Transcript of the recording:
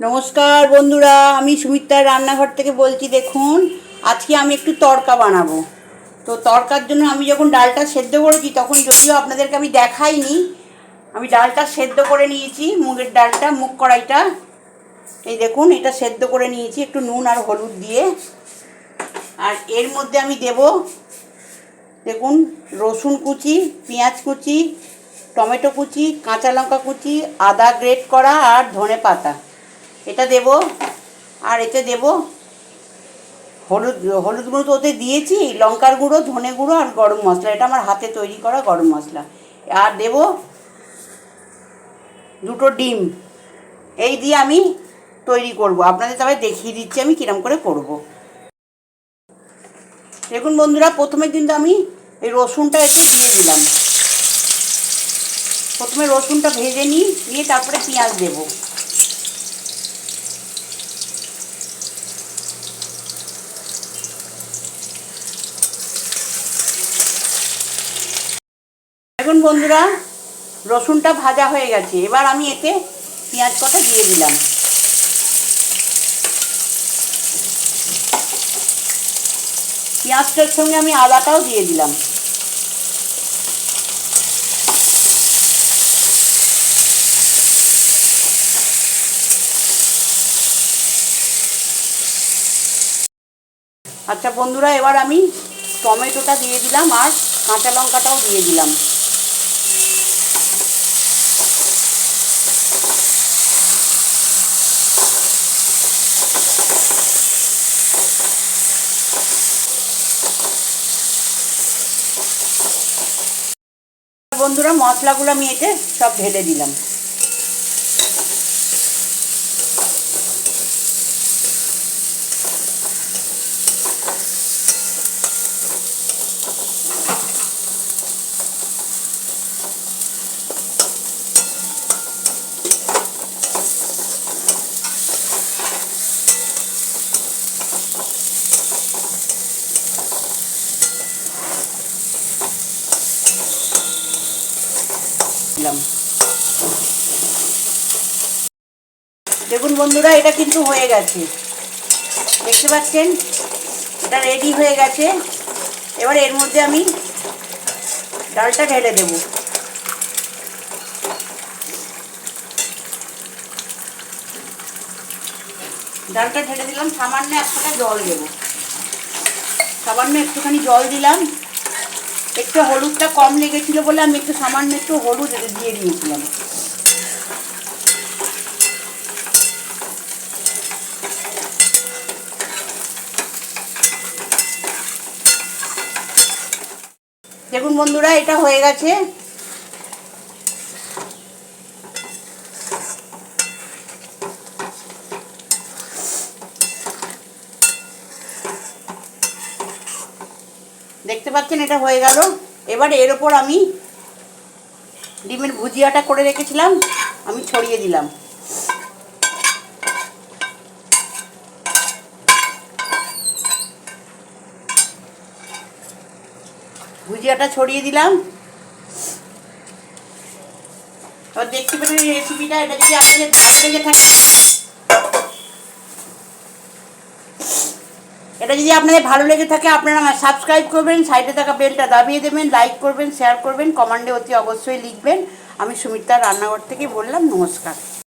নমস্কার বন্ধুরা, আমি সুমিত্রার রান্নাঘর থেকে বলছি, দেখুন, আজকে আমি একটু তড়কা বানাবো। তো তড়কার জন্য আমি যখন ডালটা সেদ্ধ করেছি, তখন যদিও আপনাদেরকে আমি দেখাইনি, আমি ডালটা সেদ্ধ করে নিয়েছি, মুগের ডালটা, মুগ কড়াইটা। এই দেখুন, এটা সেদ্ধ করে নিয়েছি, একটু নুন আর হলুদ দিয়ে। আর এর মধ্যে আমি দেব, দেখুন, রসুন কুচি, পেঁয়াজ কুচি, টমেটো কুচি, কাঁচা লঙ্কা কুচি, আদা গ্রেট করা আর ধনে পাতা। এটা দেব, আর এতে দেব হলুদ হলুদ গুঁড়ো তো ওতে দিয়েছি, লঙ্কার গুঁড়ো, ধনে গুঁড়ো আর গরম মশলা। এটা আমার হাতে তৈরি করা গরম মশলা। আর দেব দুটো ডিম। এই দিয়ে আমি তৈরি করব। আপনাদের তবে দেখিয়ে দিচ্ছি আমি কিরম করে করব। দেখুন বন্ধুরা, প্রথমে কিন্তু আমি এই রসুনটা এতে দিয়ে দিলাম। প্রথমে রসুনটা ভেজে নিই নিয়ে তারপরে পেঁয়াজ দেবো। দেখুন বন্ধুরা, রসুনটা ভাজা হয়ে গেছে। এবার আমি এতে পেঁয়াজ কটা দিয়ে দিলাম। পেঁয়াজটার সঙ্গে আমি আদাটাও দিয়ে দিলাম। আচ্ছা বন্ধুরা, এবার আমি টমেটোটা দিয়ে দিলাম আর কাঁচা লঙ্কাটাও দিয়ে দিলাম। বন্ধুরা মশলাগুলো আমি এতে সব ঢেলে দিলাম। দিলাম। দেখুন বন্ধুরা, এটা কিন্তু হয়ে গেছে। দেখতে পাচ্ছেন? এটা রেডি হয়ে গেছে। এবার এর মধ্যে আমি ডালটা ঢেলে দেব। ডালটা ঢেলে দিলাম, সামান্য এক জল দেব। সামান্য একটুখানি জল দিলাম। একটু হলুদটা কম লেগেছিল বলে আমি একটু সামান্য একটু হলুদ দিয়ে দিয়েছিলাম। দেখুন বন্ধুরা, এটা হয়ে গেছে। দেখতে পাচ্ছেন, এটা হয়ে গেল। এবার এর ওপর আমি ডিমের ভুজিয়াটা করে রেখেছিলাম, আমি ছড়িয়ে দিলাম। ভুজিয়াটা ছড়িয়ে দিলাম। এবার দেখতে পেলেন রেসিপিটা এটা যদি আপনাদের ভালো লেগে থাকে এটা যদি আপনাদের ভালো লেগে থাকে, আপনারা আমার সাবস্ক্রাইব করবেন সাইডে থাকা বেলটা দাবিয়ে দেবেন লাইক করবেন শেয়ার করবেন কমান্ডে অতি অবশ্যই লিখবেন। আমি সুমিত্রার রান্নাঘর থেকে বললাম, নমস্কার।